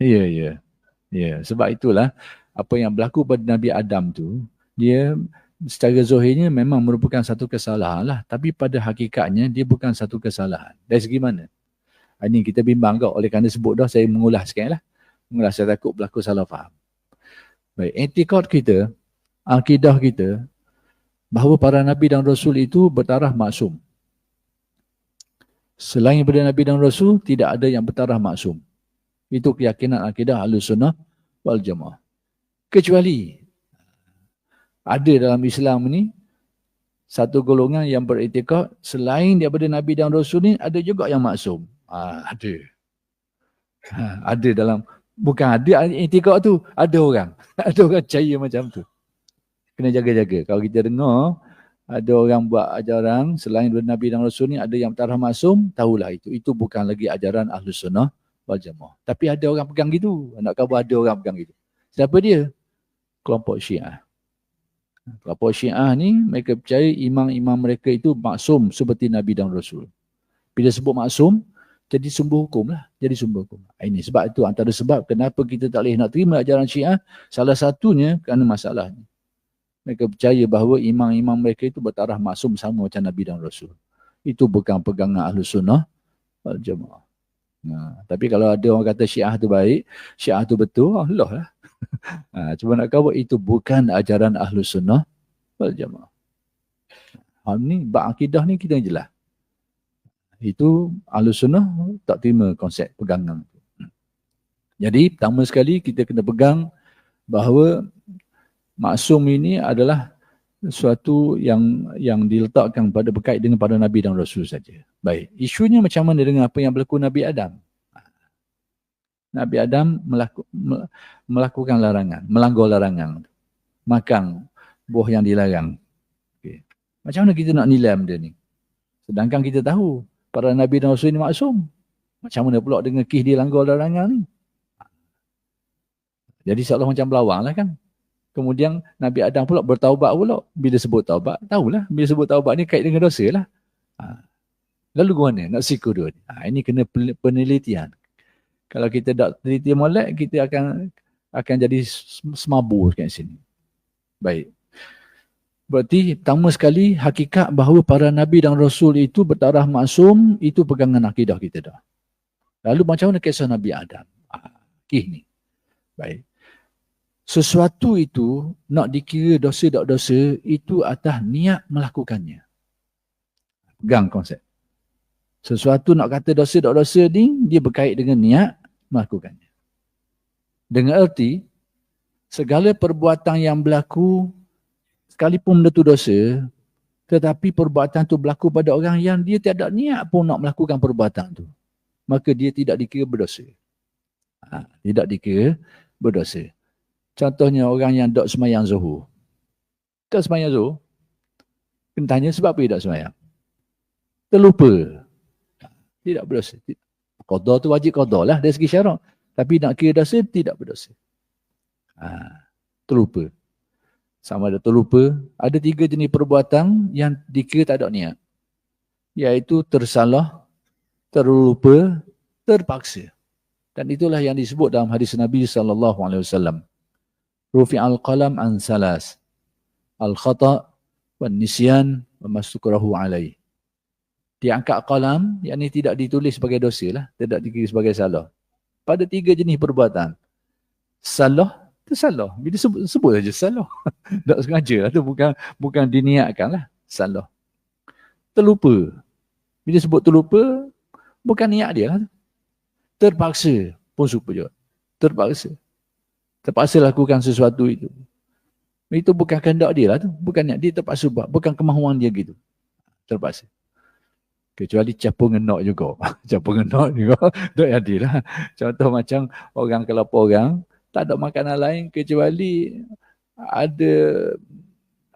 Ya, ya. Ya, sebab itulah apa yang berlaku pada Nabi Adam tu, dia secara zohirnya memang merupakan satu kesalahan lah. Tapi pada hakikatnya dia bukan satu kesalahan. Dari segi mana? Ini kita bimbang kau. Oleh kerana sebut dah, saya mengulas sikit lah. Mengulas, saya takut berlaku salah faham. Baik, etikot kita, akidah kita, bahawa para Nabi dan Rasul itu bertaraf maksum. Selain daripada Nabi dan Rasul, tidak ada yang bertaraf maksum. Itu keyakinan akidah ahli sunnah wal jamaah. Kecuali ada dalam Islam ni satu golongan yang beretikad selain daripada Nabi dan Rasul ni ada juga yang maksum. Ha, ada. Ha, ada dalam bukan ada etikad tu, ada orang. Ada orang percaya macam tu. Kena jaga-jaga. Kalau kita dengar ada orang buat ajaran selain daripada Nabi dan Rasul ni ada yang tarah maksum, tahulah itu. Itu bukan lagi ajaran Ahlus Sunnah wal jamaah. Tapi ada orang pegang gitu. Nak khabar ada orang pegang gitu. Siapa dia? Kelompok Syiah. Kelompok Syiah ni mereka percaya imam-imam mereka itu maksum seperti Nabi dan Rasul. Bila sebut maksum, jadi sumber hukum lah. Jadi sumber hukum. Ah, ini sebab itu antara sebab kenapa kita tak boleh nak terima ajaran Syiah. Salah satunya kerana masalah ni. Mereka percaya bahawa imam-imam mereka itu bertarah maksum sama macam Nabi dan Rasul. Itu bukan pegangan Ahlus Sunnah wal Jamaah. Ha, tapi kalau ada orang kata syiah tu baik, syiah tu betul, Allah lah. ha, cuma nak kawal itu bukan ajaran ahlu sunnah wal jamaah. Ha, ni, akidah ni kita jelas. Itu ahlu sunnah tak terima konsep pegangan. Jadi pertama sekali kita kena pegang bahawa maksum ini adalah sesuatu yang yang diletakkan pada berkait dengan pada Nabi dan Rasul saja. Baik, isunya macam mana dengan apa yang berlaku Nabi Adam? Nabi Adam melaku, melakukan larangan, melanggar larangan. Makan buah yang dilarang. Okay. Macam mana kita nak nilai benda ni? Sedangkan kita tahu para Nabi dan Rasul ini maksum. Macam mana pula dengan kih dia langgar larangan ni? Jadi seolah macam belawang lah kan. Kemudian Nabi Adam pula bertaubat pula. Bila sebut taubat, tahulah. Bila sebut taubat ni kait dengan dosa lah. Ha. Lalu ke mana? Nak siku dua ni. Ha, ini kena penelitian. Kalau kita tak teliti molek, kita akan akan jadi semabur kat sini. Baik. Berarti pertama sekali hakikat bahawa para Nabi dan Rasul itu bertarah maksum, itu pegangan akidah kita dah. Lalu macam mana kisah Nabi Adam? Ah, ni. Baik. Sesuatu itu nak dikira dosa tak dosa, itu atas niat melakukannya. Pegang konsep. Sesuatu nak kata dosa tak dosa ni, dia berkait dengan niat melakukannya. Dengan erti, segala perbuatan yang berlaku, sekalipun benda tu dosa, tetapi perbuatan tu berlaku pada orang yang dia tiada niat pun nak melakukan perbuatan tu. Maka dia tidak dikira berdosa. Ha, tidak dikira berdosa. Contohnya orang yang dok semayang zuhur. Tak semayang zuhur. Kena tanya sebab apa dia tak semayang. Terlupa. Tidak berdosa. Qadar tu wajib qadar lah dari segi syarak. Tapi nak kira dosa, tidak berdosa. Ha, terlupa. Sama ada terlupa. Ada tiga jenis perbuatan yang dikira tak ada niat. Iaitu tersalah, terlupa, terpaksa. Dan itulah yang disebut dalam hadis Nabi SAW. Rufi al-qalam an salas. Al-khata' wa nisyan wa masukurahu alaih diangkat kalam, yang ini tidak ditulis sebagai dosa lah, tidak dikira sebagai salah. Pada tiga jenis perbuatan. Salah, itu salah. Bila sebut, sebut saja salah. tak sengaja lah, itu bukan, bukan diniatkan lah, salah. Terlupa. Bila sebut terlupa, bukan niat dia lah. Terpaksa pun suka juga. Terpaksa. Terpaksa lakukan sesuatu itu. Itu bukan kehendak dia lah tu. Bukan niat dia terpaksa buat. Bukan kemahuan dia gitu. Terpaksa. Kecuali capu ngenok juga. capu ngenok juga. Tak ada lah. Contoh macam orang kelapa orang. Tak ada makanan lain kecuali ada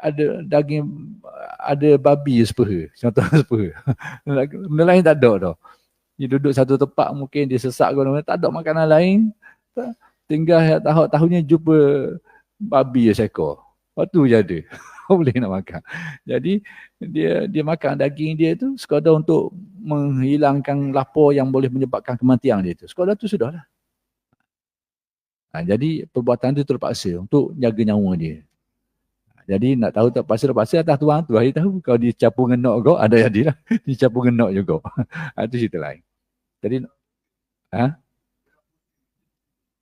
ada daging ada babi sepeha. Contoh sepeha. Benda lain tak ada dah. Dia duduk satu tempat mungkin dia sesak ke Tak ada makanan lain. Tinggal tahu tahunya jumpa babi seekor. Lepas tu je ada. boleh nak makan. Jadi dia dia makan daging dia tu sekadar untuk menghilangkan lapar yang boleh menyebabkan kematian dia tu. Sekadar tu sudahlah. Ha, jadi perbuatan tu terpaksa untuk jaga nyawa dia. Jadi nak tahu tak pasal terpaksa atas tuan tu hari tahu kalau dia capu ngenok kau ada jadi lah. dia capu ngenok juga. ha, itu cerita lain. Jadi ha?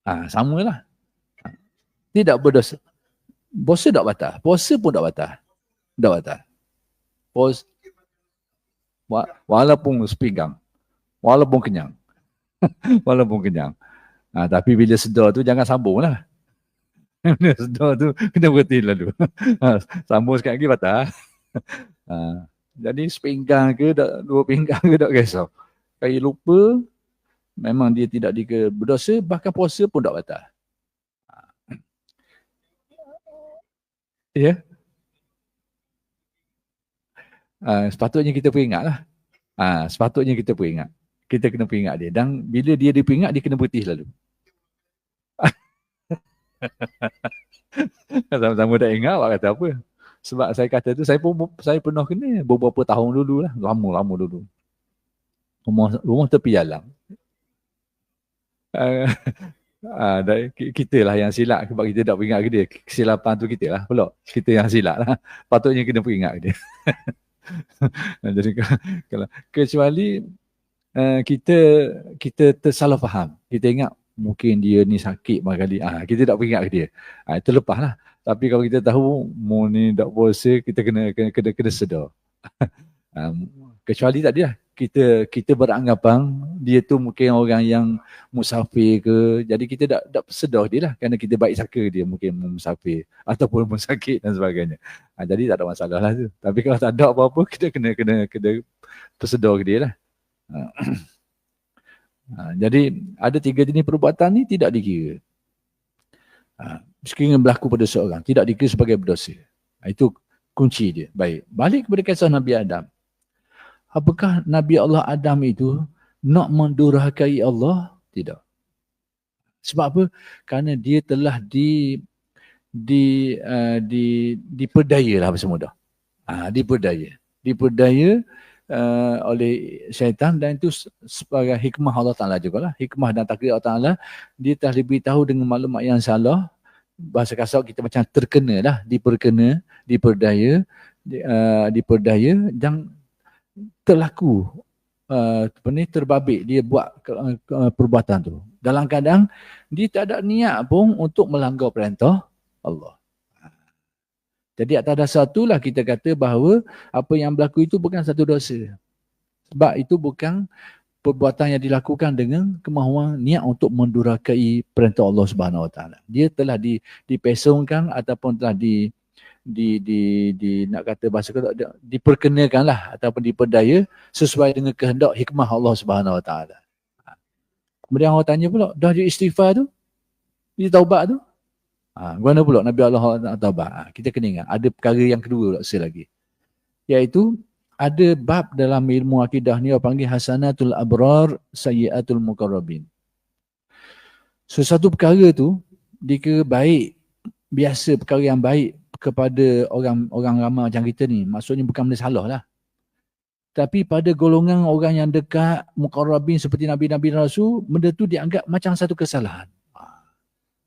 Ha, samalah. Ha, tidak berdosa. Puasa tak batal. Puasa pun tak batal. Tak batal. Puasa. Walaupun sepinggang. Walaupun kenyang. walaupun kenyang. Ha, tapi bila sedar tu jangan sambung lah. bila sedar tu kena berhenti lalu. ha, sambung sekali lagi batal. ha, jadi sepinggang ke, dua pinggang ke tak kisah. Kalau lupa, memang dia tidak dike berdosa, bahkan puasa pun tak batal. Ya. Uh, sepatutnya kita peringat lah. Uh, sepatutnya kita peringat. Kita kena peringat dia. Dan bila dia diperingat, dia kena berhenti lalu. Sama-sama tak ingat awak kata apa. Sebab saya kata tu, saya pun saya pernah kena beberapa tahun dulu lah. Lama-lama dulu. Rumah, rumah tepi jalan. Uh, uh, kita lah yang silap sebab kita tak peringat ke dia. Kesilapan tu kita lah pula. Kita yang silap lah. Patutnya kena peringat ke dia. Jadi kalau kecuali uh, kita kita tersalah faham. Kita ingat mungkin dia ni sakit kali. Ah, kita tak ingat ke dia. Ah, itu lepas lah. Tapi kalau kita tahu mu ni tak puasa, kita kena kena kena, kena sedar. um, kecuali tadi lah. Kita kita beranggapan dia tu mungkin orang yang musafir ke. Jadi kita tak tak sedar dia lah. Kerana kita baik sangka dia mungkin musafir. Ataupun musakit dan sebagainya. Ha, jadi tak ada masalah lah tu. Tapi kalau tak ada apa-apa, kita kena kena kena tersedar dia lah. Ha, jadi ada tiga jenis perbuatan ni tidak dikira. Ha, sekiranya berlaku pada seorang, tidak dikira sebagai berdosa. Ha, itu kunci dia. Baik, balik kepada kisah Nabi Adam. Apakah Nabi Allah Adam itu nak mendurhakai Allah? Tidak. Sebab apa? Kerana dia telah di di uh, di diperdaya lah bersama dah. Ha, diperdaya. Diperdaya uh, oleh syaitan dan itu sebagai hikmah Allah Ta'ala juga lah. Hikmah dan takdir Allah Ta'ala dia telah diberitahu dengan maklumat yang salah. Bahasa kasar kita macam terkena lah, diperkena, diperdaya, di, uh, diperdaya dan terlaku uh, apa ni, terbabit dia buat uh, uh, perbuatan tu. Dalam kadang dia tak ada niat pun untuk melanggar perintah Allah. Jadi atas dasar itulah kita kata bahawa apa yang berlaku itu bukan satu dosa. Sebab itu bukan perbuatan yang dilakukan dengan kemahuan niat untuk mendurakai perintah Allah Subhanahu Wa Taala. Dia telah di, dipesongkan ataupun telah di di di di nak kata bahasa kata diperkenakanlah ataupun diperdaya sesuai dengan kehendak hikmah Allah Subhanahu Wa Taala. Kemudian orang tanya pula, dah dia istighfar tu? Dia taubat tu? Ha, mana pula Nabi Allah Taubat? Ha, kita kena ingat, ada perkara yang kedua pula lagi. Iaitu, ada bab dalam ilmu akidah ni, orang panggil Hasanatul Abrar Sayyiatul Mukarrabin. Sesuatu perkara tu, dikira baik, biasa perkara yang baik kepada orang orang ramai macam kita ni. Maksudnya bukan benda salah lah. Tapi pada golongan orang yang dekat Mukarrabin seperti Nabi-Nabi Rasul, benda tu dianggap macam satu kesalahan.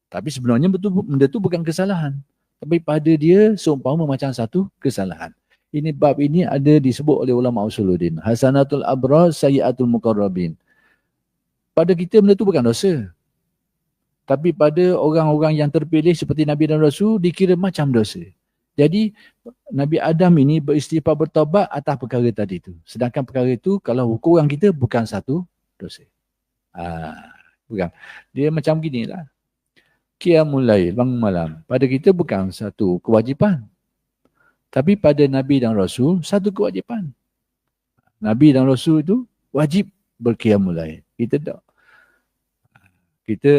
Tapi sebenarnya betul benda tu bukan kesalahan. Tapi pada dia seumpama macam satu kesalahan. Ini bab ini ada disebut oleh ulama usuluddin. Hasanatul abrar sayyatul muqarrabin. Pada kita benda tu bukan dosa. Tapi pada orang-orang yang terpilih seperti Nabi dan Rasul dikira macam dosa. Jadi Nabi Adam ini beristighfar bertobat atas perkara tadi itu. Sedangkan perkara itu kalau hukum orang kita bukan satu dosa. Ah, bukan. Dia macam gini lah qiyamul lail bangun malam pada kita bukan satu kewajipan tapi pada nabi dan rasul satu kewajipan nabi dan rasul itu wajib berqiyamul lail kita tak kita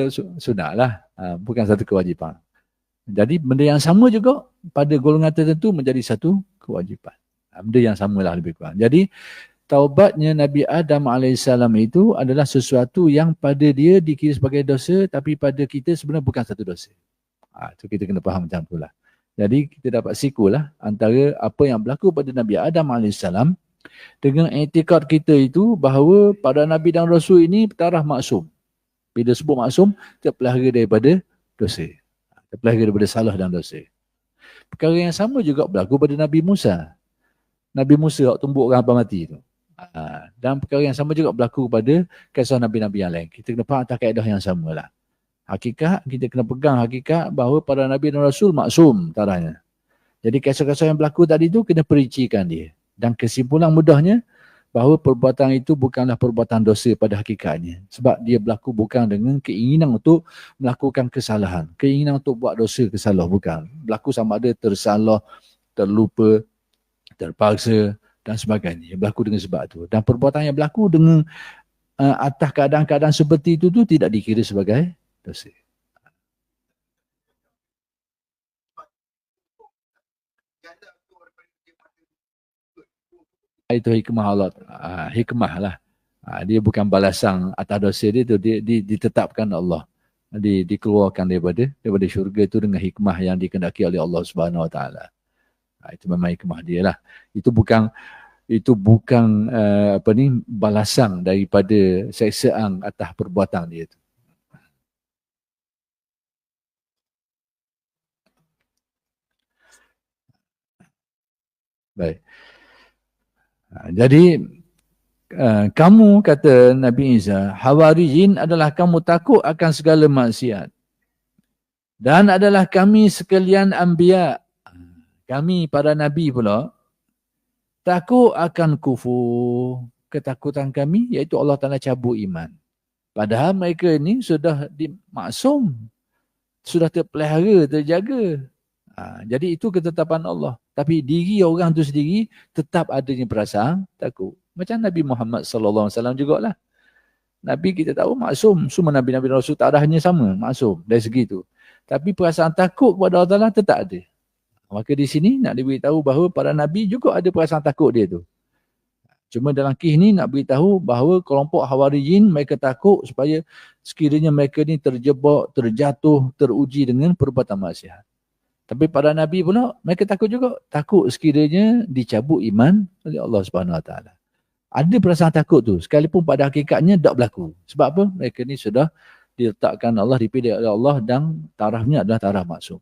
sunatlah ha, bukan satu kewajipan jadi benda yang sama juga pada golongan tertentu menjadi satu kewajipan ha, benda yang samalah lebih kurang jadi taubatnya Nabi Adam AS itu adalah sesuatu yang pada dia dikira sebagai dosa tapi pada kita sebenarnya bukan satu dosa. Ha, itu kita kena faham macam itulah. Jadi kita dapat sikulah antara apa yang berlaku pada Nabi Adam AS dengan etikad kita itu bahawa pada Nabi dan Rasul ini taraf maksum. Bila sebut maksum, terpelihara daripada dosa. Terpelihara daripada salah dan dosa. Perkara yang sama juga berlaku pada Nabi Musa. Nabi Musa yang tumbuk orang apa mati tu. Ha, dan perkara yang sama juga berlaku pada kisah Nabi-Nabi yang lain. Kita kena faham atas kaedah yang sama lah. Hakikat, kita kena pegang hakikat bahawa para Nabi dan Rasul maksum tarahnya. Jadi kisah-kisah yang berlaku tadi tu kena perincikan dia. Dan kesimpulan mudahnya bahawa perbuatan itu bukanlah perbuatan dosa pada hakikatnya. Sebab dia berlaku bukan dengan keinginan untuk melakukan kesalahan. Keinginan untuk buat dosa kesalah bukan. Berlaku sama ada tersalah, terlupa, terpaksa, dan sebagainya. Berlaku dengan sebab itu. Dan perbuatan yang berlaku dengan uh, atas keadaan-keadaan seperti itu tu tidak dikira sebagai dosa. Itu hikmah Allah. Uh, hikmah lah. Uh, dia bukan balasan atas dosa dia tu. Dia, dia ditetapkan Allah. Di, dikeluarkan daripada daripada syurga itu dengan hikmah yang dikendaki oleh Allah Subhanahu Wa Taala. Ha, itu memang hikmah dia lah. Itu bukan itu bukan uh, apa ni balasan daripada seksaan atas perbuatan dia tu. Baik. Ha, jadi uh, kamu kata Nabi Isa, Hawarijin adalah kamu takut akan segala maksiat. Dan adalah kami sekalian anbiya. Kami para nabi pula takut akan kufur. Ketakutan kami iaitu Allah Taala cabut iman. Padahal mereka ini sudah dimaksum. Sudah terpelihara terjaga ha, jadi itu ketetapan Allah. Tapi diri orang tu sendiri tetap adanya perasaan takut. Macam Nabi Muhammad sallallahu alaihi wasallam jugalah. Nabi kita tahu maksum. Semua nabi-nabi rasul tak ada hanya sama maksum dari segi itu tapi perasaan takut kepada Allah Taala tetap ada. Maka di sini nak diberitahu bahawa para Nabi juga ada perasaan takut dia tu. Cuma dalam kisah ni nak beritahu bahawa kelompok Hawarijin mereka takut supaya sekiranya mereka ni terjebak, terjatuh, teruji dengan perbuatan maksiat. Tapi para Nabi pula mereka takut juga. Takut sekiranya dicabut iman oleh Allah Subhanahu Wa Taala. Ada perasaan takut tu sekalipun pada hakikatnya tak berlaku. Sebab apa? Mereka ni sudah diletakkan Allah, dipilih oleh Allah dan tarafnya adalah taraf maksum.